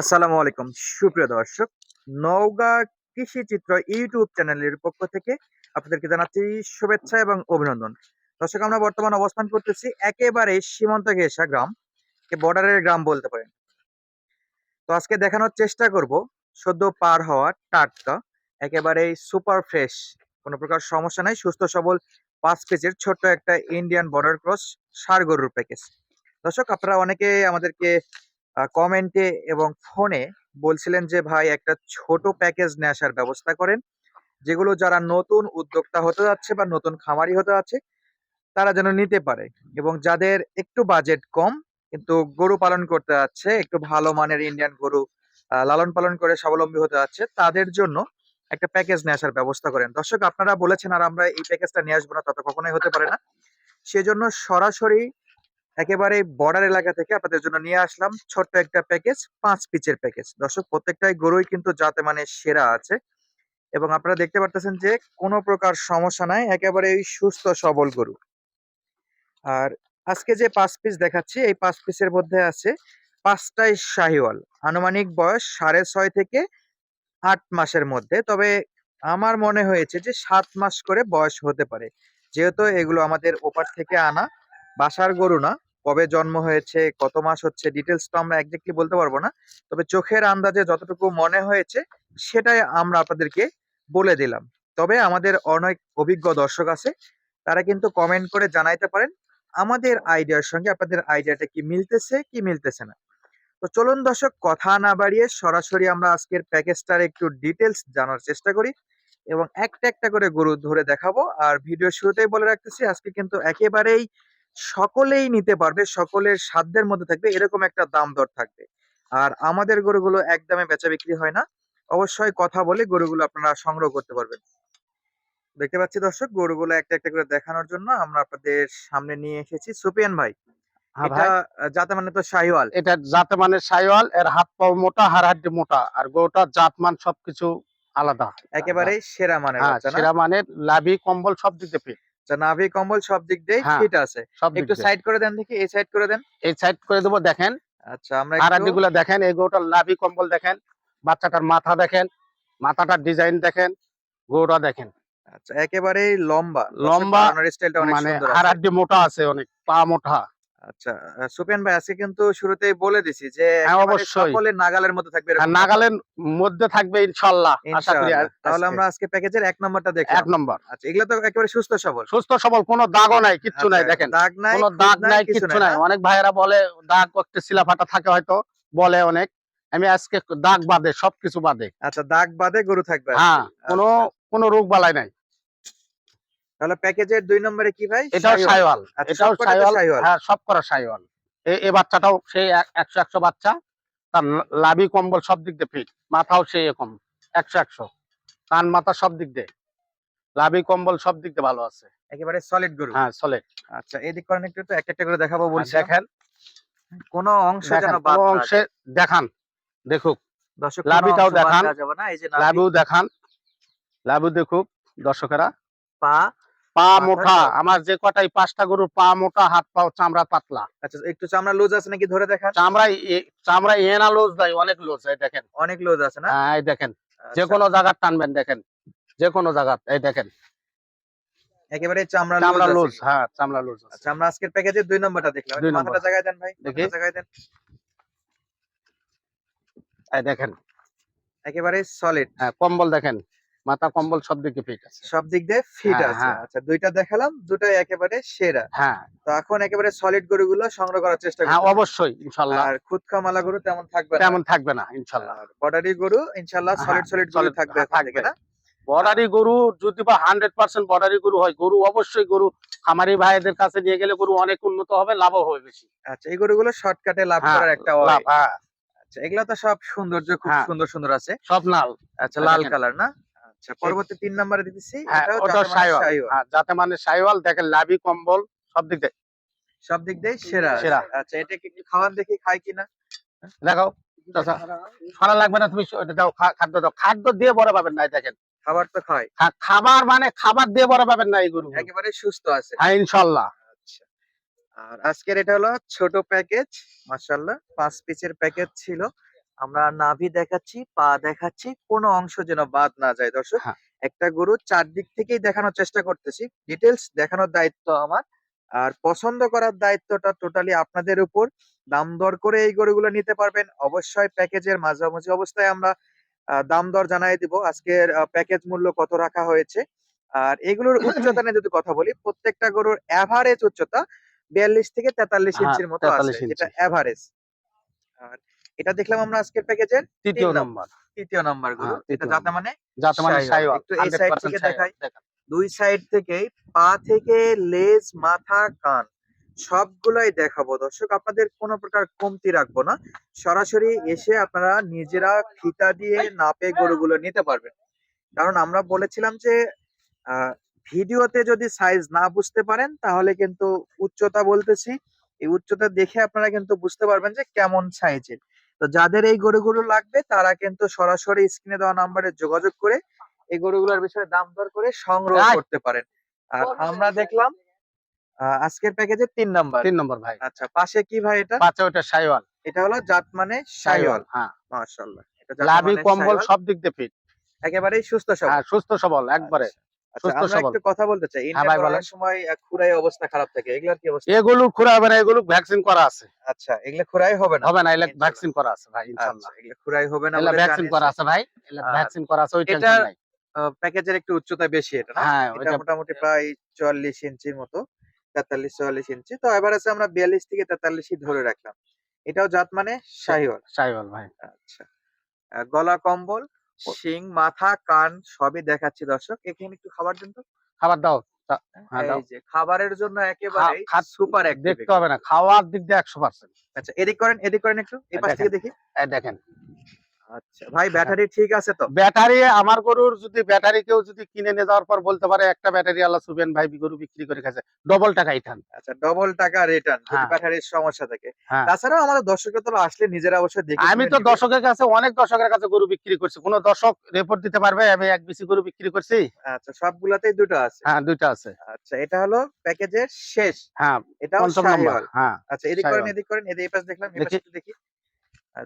আসসালামু আলাইকুম। সুপ্রিয় দর্শক, নওগাঁ কৃষি চিত্র ইউটিউব চ্যানেলের পক্ষ থেকে আপনাদেরকে জানাচ্ছি শুভেচ্ছা এবং অভিনন্দন। দর্শক, আমরা বর্তমান অবস্থান করতেছি একেবারে সীমান্ত ঘেঁষা গ্রাম বর্ডারের গ্রাম বলতে পারেন। তো আজকে দেখানোর চেষ্টা করব সদ্য পার হওয়া টাটকা, একেবারে সুপার ফ্রেশ, কোনো প্রকার সমস্যা নাই, সুস্থ সবল পাঁচ কেজির ছোট্ট একটা ইন্ডিয়ান বর্ডার ক্রস সার গরুর প্যাকেজ দর্শক, আপনারা অনেকে আমাদেরকে কমেন্টে এবং ফোনে বলছিলেন যে, ভাই, একটা ছোট প্যাকেজ আসার ব্যবস্থা করেন, যেগুলো যারা নতুন উদ্যোক্তা হতে যাচ্ছে বা নতুন খামারি হতে যাচ্ছে, তারা যেন নিতে পারে এবং যাদের একটু বাজেট কম, কিন্তু গরু পালন করতে যাচ্ছে, একটু ভালো মানের ইন্ডিয়ান গরু লালন পালন করে স্বাবলম্বী হতে যাচ্ছে, তাদের জন্য একটা প্যাকেজ নিয়ে আসার ব্যবস্থা করেন। দর্শক, আপনারা বলেছেন, আর আমরা এই প্যাকেজটা নিয়ে আসব না তত কখনোই হতে পারে না। সেজন্য সরাসরি একেবারে বর্ডার এলাকা থেকে আপনাদের জন্য নিয়ে আসলাম ছোট্ট একটা প্যাকেজ পাঁচ পিচের প্যাকেজ দর্শক, প্রত্যেকটাই গরুই কিন্তু যাতে মানে সেরা আছে। এবং আপনারা দেখতে পারতেছেন যে কোনো প্রকার সমস্যা নাই, একেবারে সুস্থ, সবল গরু। আর আজকে যে পাঁচ পিস দেখাচ্ছি, এই পাঁচ পিসের মধ্যে আছে পাঁচটাই শাহিওয়াল। আনুমানিক বয়স সাড়ে ছয় থেকে আট মাসের মধ্যে। তবে আমার মনে হয়েছে যে সাত মাস করে বয়স হতে পারে। যেহেতু এগুলো আমাদের ওপার থেকে আনা, বাসার গরু না কবে জন্ম হয়েছে, কত মাস হচ্ছে ডিটেলস তো আমরা একজাক্টলি বলতে পারব না। তবে চোখের আন্দাজে যতটুকু মনে হয়েছে, সেটাই আমরা আপনাদেরকে বলে দিলাম। তবে আমাদের অনেক অভিজ্ঞ দর্শক আছে, তারা কিন্তু কমেন্ট করে জানাইতে পারেন, আমাদের আইডিয়ার সঙ্গে আপনাদের আইডিয়াটা কি মিলতেছে কি মিলতেছে না। তো চলুন দর্শক, কথা না বাড়িয়ে সরাসরি আমরা আজকের প্যাকেজটার একটু ডিটেলস জানার চেষ্টা করি এবং একটা একটা করে গরু ধরে দেখাবো। আর ভিডিও শুরুতেই বলে রাখতেছি, আজকে কিন্তু একেবারেই সকলেই নিতে পারবে সকলের সাধ্যের মধ্যে থাকবে এরকম একটা দাম দর থাকবে। আর আমাদের গরুগুলো একদমে বেচা বিক্রি হয় না। অবশ্যই কথা বলে গরুগুলো আপনারা সংগ্রহ করতে পারবেন। দেখতে পাচ্ছি দর্শক গরুগুলো একটা একটা করে দেখানোর জন্য আমরা আপনাদের সামনে নিয়ে এসেছি। সুপিয়ান ভাই হ্যাঁ এটা মানে তো শাহিওয়াল এটা জাতে মানে এর হাত পাও মোটা মোটা আর গরুটা জাত মান সবকিছু আলাদা। একেবারেই সেরা মানের হ্যাঁ বাচ্চা না? সেরা মানের লাভি কম্বল সব fit, আচ্ছা, নাভি কম্বল সব দিক দিয়ে হ্যাঁ, ফিট আছে। একটু সাইড করে দেন দেখি এই সাইড করে দেন। এই সাইড করে দেবো দেখেন। আচ্ছা আমরা আরগুলা দেখেন এই গোটার লাভি কম্বল দেখেন বাচ্চাটার মাথা দেখেন মাথাটার ডিজাইন দেখেন গোটা দেখেন। আচ্ছা একেবারেই লম্বা। লম্বা, স্টাইলটা অনেক মানে। হাড্ডি মোটা আছে অনেক পা মোটা। আচ্ছা আহ, সুপিয়ান ভাই আজকে কিন্তু শুরুতেই বলে দিছি যে হ্যাঁ, অবশ্যই। সকলের নাগালের মধ্যে থাকবে এরকম নাগালের মধ্যে থাকবে আশা করি তাহলে আমরা আজকে প্যাকেজের এক নম্বরটা এক নম্বর। আচ্ছা এগুলো তো একেবারে সুস্থ সবল। সুস্থ সবল কোনো দাগও নাই কিচ্ছু নাই আচ্ছা, দেখেন। দাগ নাই কোনো দাগ নাই কিচ্ছু নাই অনেক ভাইয়েরা বলে দাগ করতে শিলাফাটা থাকে হয়তো বলে অনেক। আমি আজকে দাগ বাদে সবকিছু বাদে। আচ্ছা দাগ বাদে গরু থাকবে হ্যাঁ কোনো কোনো রোগ বালাই নাই। তাহলে প্যাকেজের দুই নম্বরে কি ভাই? এটাও সাইওয়াল। আচ্ছা, এটাও সাইওয়াল হ্যাঁ সব করা সাইওয়াল। এই বাচ্চাটাও সেই এক- একশো একশো বাচ্চা। তার লাভি কম্বল সব দিক দিয়ে ফিট মাথাও সেই রকম একশো একশো। কান মাথা সব দিক দিয়ে। লাভি কম্বল সব দিক দিয়ে ভালো আছে। একেবারে সলিড গরু। হ্যাঁ সলিড আচ্ছা এদিক করেন একটু তো এক একটা করে দেখাবো বলছি। দেখেন। কোন অংশ যেন বাদ না অংশে দেখান দেখুক। দর্শক লাভিটাও দেখান। দেওয়া যাবে না। এই যে লাভি, লাভু দেখান। লাভু দেখুক দর্শকেরা। পা পা মোটা আমার যে কটাই পাঁচটা গরুর পা মোটা হাত পাও চামড়া পাতলা। আচ্ছা একটু চামড়া লুজ আছে নাকি ধরে দেখান? চামড়া চামড়া এনা লোজ দেয় অনেক লোজ এই দেখেন। অনেক লুজ আছে না? হ্যাঁ, এই দেখেন। যে আচ্ছা, কোনো জায়গা টানবেন দেখেন। যে কোনো জায়গা এই দেখেন। একেবারে চামড়া চামড়া লুজ হ্যাঁ চামড়া লোজ আছে। আচ্ছা আমরা আজকের প্যাকেজের দুই নম্বরটা দেখলাম। দুই একটু মাথাটা নম্বর। জায়গায় দেন ভাই দেখি। জায়গায় দেন। এই দেখেন। একেবারে সলিড হ্যাঁ কম্বল দেখেন। মাথা কম্বল সব দিকে ফিট আছে। সব দিক দিয়ে ফিট হ্যাঁ, আছে। হ্যাঁ। আচ্ছা দুইটা দেখালাম দুটাই একেবারে সেরা। হ্যাঁ। তো এখন একেবারে সলিড গরুগুলো সংগ্রহ করার চেষ্টা হ্যাঁ অবশ্যই ইনশাল্লাহ। আর খুদকা মালা গরু তেমন থাকবে না। তেমন থাকবে না ইনশাল্লাহ। আর বর্ডারি গরু ইনশাআল্লাহ সলিড সলিড গরু থাকবে থাকবে। না? বর্ডারি গরু যদি বা হান্ড্রেড পার্সেন্ট বর্ডারি গরু হয় গরু অবশ্যই গরু খামারি ভাইদের কাছে নিয়ে গেলে গরু অনেক উন্নত হবে লাভও হবে বেশি। আচ্ছা এই গরুগুলো শর্টকাটে লাভ হ্যাঁ, করার একটা লাভ। হ্যাঁ, আচ্ছা এগুলো তো সব সৌন্দর্য খুব। সুন্দর সুন্দর আছে। সব লাল। আচ্ছা লাল কালার না? আচ্ছা পরবর্তী তিন নম্বরে দিতেছি ওটা যাতে মানে দেখেন লাভি কম্বল সব দিক দিয়ে। সব দিক দিয়ে সেরা সেরা। আচ্ছা এটা কি খাওয়ান দেখি খায় কিনা দেখাও। চাচা, ছড়া লাগবে না তুমি দাও খাদ্য দাও। খাদ্য দিয়ে বড় পাবেন না দেখেন। খাবার তো খায় খাবার মানে খাবার দিয়ে বড় পাবেন না এই গরু। একেবারে সুস্থ আছে। হ্যাঁ ইনশাল্লাহ। আচ্ছা। আর আজকের এটা হলো ছোট প্যাকেজ মাশাআল্লাহ। পাঁচ পিসের প্যাকেজ ছিল। আমরা নাভি দেখাচ্ছি পা দেখাচ্ছি কোনো অংশ যেন বাদ না যায়। দর্শক হ্যাঁ। একটা গরু চারদিক থেকেই দেখানোর চেষ্টা করতেছি। ডিটেলস দেখানোর দায়িত্ব আমার। আর পছন্দ করার দায়িত্বটা টোটালি আপনাদের উপর। দাম দর করে এই গরুগুলো নিতে পারবেন। অবশ্যই প্যাকেজের মাঝামাঝি অবস্থায় আমরা দাম দর জানাই দিব। আজকের প্যাকেজ মূল্য কত রাখা হয়েছে? আর এগুলোর উচ্চতা নিয়ে যদি কথা বলি প্রত্যেকটা গরুর অ্যাভারেজ উচ্চতা বিয়াল্লিশ থেকে তেতাল্লিশ হ্যাঁ, ইঞ্চির মতো আছে। যেটা অ্যাভারেজ আর এটা দেখলাম আমরা আজকের প্যাকেজের। তৃতীয় নাম্বার। তৃতীয় নাম্বার গরু হ্যাঁ, এটা যাতে মানে যাতে মানে একটু এই 100% থেকে দেখাই। দুই সাইড থেকেই পা থেকে লেজ মাথা কান সবগুলাই দেখাবো। দর্শক আপনাদের কোনো প্রকার কমতি রাখব না। সরাসরি এসে আপনারা নিজেরা ফিতা দিয়ে নাপে গরুগুলো নিতে পারবেন। কারণ আমরা বলেছিলাম যে আহ, ভিডিওতে যদি সাইজ না বুঝতে পারেন তাহলে কিন্তু উচ্চতা বলতেছি। এই উচ্চতা দেখে আপনারা কিন্তু বুঝতে পারবেন যে কেমন সাইজের তো যাদের এই গরুগুলো লাগবে তারা কিন্তু সরাসরি স্ক্রিনে দেওয়া নাম্বারে যোগাযোগ করে এই গরুগুলোর বিষয়ে দাম দর করে সংগ্রহ করতে পারেন। আর আমরা দেখলাম আজকের প্যাকেজে তিন নাম্বার। তিন নম্বর ভাই। আচ্ছা পাশে কি ভাই এটা? পাঁচে ওটা শাহিওয়াল এটা হলো জাত মানে শাহিওয়াল হ্যাঁ। মাশাআল্লাহ লাভি মানে কম্বল সব দিক দিয়ে ফিট একেবারেই সুস্থ সবল। হ্যাঁ সুস্থ সবল একবারে। আচ্ছা, কথা বলতে চাই। ইন্ডিয়ান ভাই, করার বলেন। সময় খুরাই অবস্থা খারাপ থাকে এগুলার কি অবস্থা? এগুলো খুরা হবে না এগুলো ভ্যাকসিন করা আছে। আচ্ছা এগুলা খুরাই হবে না? হবে না এলে ভ্যাকসিন করা আছে ভাই ইনশাআল্লাহ এগুলা খুরাই হবে না এলা ভ্যাকসিন করা আছে ভাই। এলা ভ্যাকসিন করা আছে ওই টেনশন নাই। প্যাকেজের একটু উচ্চতা বেশি এটা না? হ্যাঁ এটা মোটামুটি প্রায় চুয়াল্লিশ ইঞ্চির মতো তেতাল্লিশ চুয়াল্লিশ ইঞ্চি। তো এবার আছে আমরা বিয়াল্লিশ থেকে তেতাল্লিশই ধরে রাখলাম। এটাও জাত মানে শাহিওয়াল। শাহিওয়াল ভাই। আচ্ছা। গলা কম্বল শিং মাথা কান সবই দেখাচ্ছি দর্শক। এখানে একটু খাবার দিন তো খাবার দাও হ্যাঁ, এই যে খাবারের জন্য একেবারে সুপার সুপার দেখতে হবে না খাওয়ার দিক দিয়ে একশো পার্সেন্ট আচ্ছা এদিক করেন এদিক করেন একটু। এই পাশ থেকে দেখি। দেখেন। আচ্ছা ভাই ব্যাটারি ঠিক আছে তো? ব্যাটারি আমার গরুর যদি ব্যাটারি কেউ যদি কিনে নিয়ে যাওয়ার পর বলতে পারে একটা ব্যাটারি আল্লাহ সুবেন ভাই গরু বিক্রি করে খাচ্ছে ডবল টাকা ইঠান আচ্ছা ডবল টাকা রিটার্ন হ্যাঁ। ব্যাটারির সমস্যা থাকে। হ্যাঁ। তাছাড়াও আমাদের দর্শকের তো আসলে নিজেরা অবশ্যই দেখে আমি তো দর্শকের কাছে অনেক দর্শকের কাছে গরু বিক্রি করছি। কোন দর্শক রিপোর্ট দিতে পারবে আমি এক বিসি গরু বিক্রি করছি? আচ্ছা সবগুলাতেই দুটো আছে? হ্যাঁ দুইটা আছে। আচ্ছা এটা হলো প্যাকেজের শেষ। হ্যাঁ এটা পঞ্চম নম্বর হ্যাঁ আচ্ছা এদিক করেন এদিক করেন এদিক পাশ দেখলাম দেখি।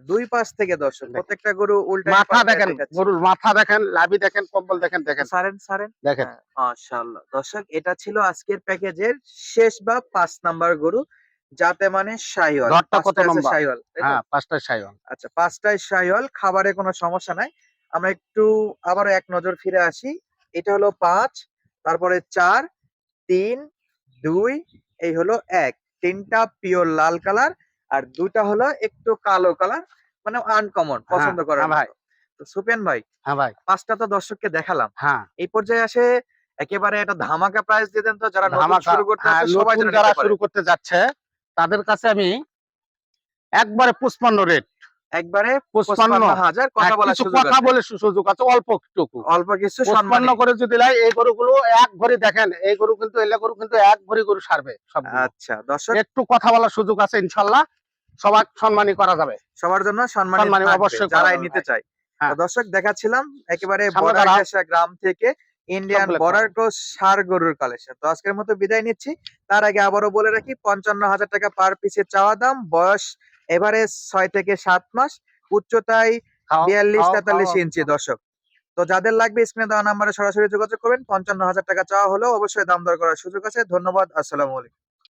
দুই পাশ থেকে দর্শক প্রত্যেকটা গরু উল্টা মাথা দেখেন গরুর মাথা দেখেন লাভি দেখেন কম্বল দেখেন দেখেন। সারেন সারেন। দেখেন। হ্যাঁ, মাশাআল্লাহ। দর্শক এটা ছিল আজকের প্যাকেজের শেষ বা পাঁচ নাম্বার গরু যাতে মানে কত নম্বর? তো? হ্যাঁ পাঁচটা আচ্ছা পাঁচটায় শাহিওয়াল খাবারে কোনো সমস্যা নাই। আমরা একটু আবারও এক নজর ফিরে আসি। এটা হলো পাঁচ তারপরে চার তিন দুই এই হলো এক। তিনটা পিওর লাল কালার আর দুটা হলো একটু কালো কালার মানে আনকমন পছন্দ হ্যাঁ, হ্যাঁ ভাই। তো সুপেন ভাই হ্যাঁ ভাই। পাঁচটা তো দর্শককে দেখালাম। হ্যাঁ। এই পর্যায়ে আসে একেবারে একটা ধামাকা প্রাইস দিয়ে দেন তো যারা শুরু করতে হ্যাঁ, সবাই যারা শুরু করতে যাচ্ছে তাদের কাছে আমি একবারে পুষ্পান্ন রেট একবারে পঁচপান্ন। হাজার কথা সুযোগ কথা বলে সুযোগ আছে অল্প টুকু অল্প কিছু সম্মানী করে যদি লাই এই গরুগুলো এক ভরি দেখেন এই গরু কিন্তু এলে গরু কিন্তু এক ভরি গরু সারবে সব আচ্ছা দর্শক একটু কথা বলার সুযোগ আছে ইনশাল্লাহ। সবার সম্মানী করা যাবে। সবার জন্য সম্মানী অবশ্যই যারাই নিতে। চায়। হ্যাঁ। দর্শক দেখাচ্ছিলাম একেবারে গ্রাম থেকে ইন্ডিয়ান বর্ডার ক্রস সার গরুর কালেকশন তো আজকের মতো বিদায় নিচ্ছি। তার আগে আবারও বলে রাখি পঞ্চান্ন হাজার টাকা পার পিসের চাওয়া দাম বয়স এভারেজ ছয় থেকে সাত মাস উচ্চতায় বিয়াল্লিশ তেতাল্লিশ ইঞ্চি দর্শক। তো যাদের লাগবে স্ক্রিনে দেওয়া নাম্বারে সরাসরি যোগাযোগ করবেন পঞ্চান্ন হাজার টাকা চাওয়া হলেও অবশ্যই দাম দর করার সুযোগ আছে। ধন্যবাদ আসসালামু আলাইকুম।